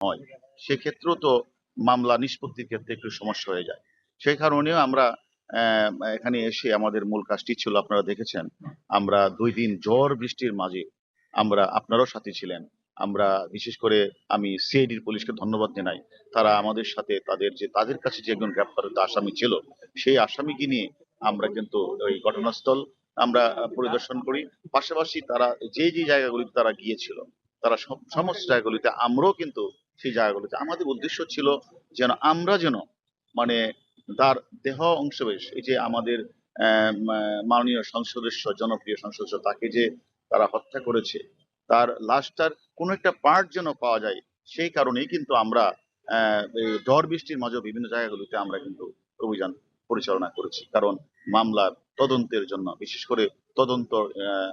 হয়, সেক্ষেত্রেও তো মামলা নিষ্পত্তির ক্ষেত্রে একটু সমস্যা হয়ে যায়। সেই কারণেও আমরা এখানে এসে আমাদের মূল কাজটি ছিল, আপনারা দেখেছেন, আমরা দুই দিন ঝড় বৃষ্টির মাঝে আমরা আপনারও সাথে ছিলেন। আমরা বিশেষ করে আমি সিআইডির পুলিশকে ধন্যবাদ জানাই। তারা আমাদের সাথে তাদের যে, তাদের কাছে যে একজন গ্রেপ্তারিত আসামি ছিল, সেই আসামিকে নিয়ে আমরা কিন্তু ওই ঘটনাস্থল আমরা পরিদর্শন করি। পাশাপাশি তারা যে যে জায়গাগুলিতে তারা গিয়েছিল, তারা সমস্ত জায়গাগুলিতে আমরাও কিন্তু সেই জায়গাগুলোতে আমাদের উদ্দেশ্য ছিল যেন আমরা যেন মানে তার দেহ অংশবেশ এই যে আমাদের মাননীয় সংসদ সদস্য, জনপ্রিয় সংসদ সদস্য, তাকে যে তারা হত্যা করেছে, তার লাশটার কোনো একটা পার্ট যেন পাওয়া যায়, সেই কারণেই কিন্তু আমরা ঝড় বৃষ্টির মাঝে বিভিন্ন জায়গাগুলিতে আমরা কিন্তু অভিযান পরিচালনা করেছি। কারণ মামলার তদন্তের জন্য, বিশেষ করে তদন্ত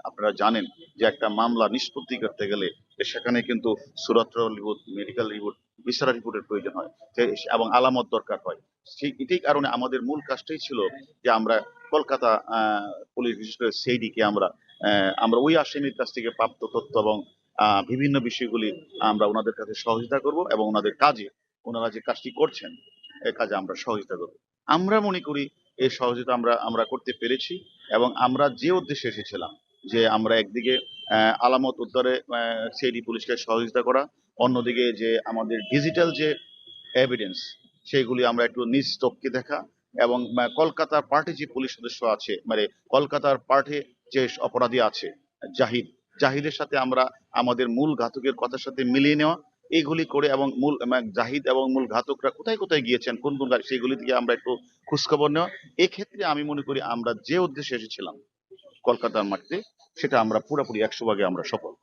আপনারা জানেন যে একটা মামলা নিষ্পত্তি করতে গেলে সেখানে কিন্তু সুরত রিপোর্ট মেডিকেল রিপোর্ট, বিচারা রিপোর্টের প্রয়োজন হয় এবং আলামত দরকার হয়। সেই এটাই কারণে আমাদের মূল কাজটাই ছিল যে আমরা কলকাতা পুলিশ, বিশেষ করে সেইডিকে আমরা আমরা ওই আসামির কাছ থেকে প্রাপ্ত তথ্য এবং বিভিন্ন বিষয়গুলি আমরা ওনাদের কাছে সহযোগিতা করব এবং ওনাদের কাজে, ওনারা যে কাজটি করছেন, এ কাজে আমরা সহযোগিতা করব। আমরা মনে করি এই সহযোগিতা আমরা আমরা করতে পেরেছি এবং আমরা যে উদ্দেশ্যে এসেছিলাম, যে আমরা একদিকে আলামত উদ্ধারে সিআইডি পুলিশকে সহযোগিতা করা। অন্যদিকে যে আমাদের ডিজিটাল যে এভিডেন্স সেইগুলি আমরা একটু নিজ চোখকে দেখা এবং কলকাতার পার্টি যে পুলিশ সদস্য আছে মানে কলকাতার পার্টি যে অপরাধী আছে, জাহিদ, জাহিদের সাথে আমরা আমাদের মূল ঘাতকের কথার সাথে মিলিয়ে নেওয়া, এইগুলি করে এবং মূল জাহিদ এবং মূল ঘাতকরা কোথায় কোথায় গিয়েছেন, কোন কোন গাড়ি সেইগুলি থেকে আমরা একটু খোঁজখবর নেওয়া। এক্ষেত্রে আমি মনে করি আমরা যে উদ্দেশ্যে এসেছিলাম কলকাতার মাটিতে সেটা আমরা পুরোপুরি একশো ভাগে আমরা সফল।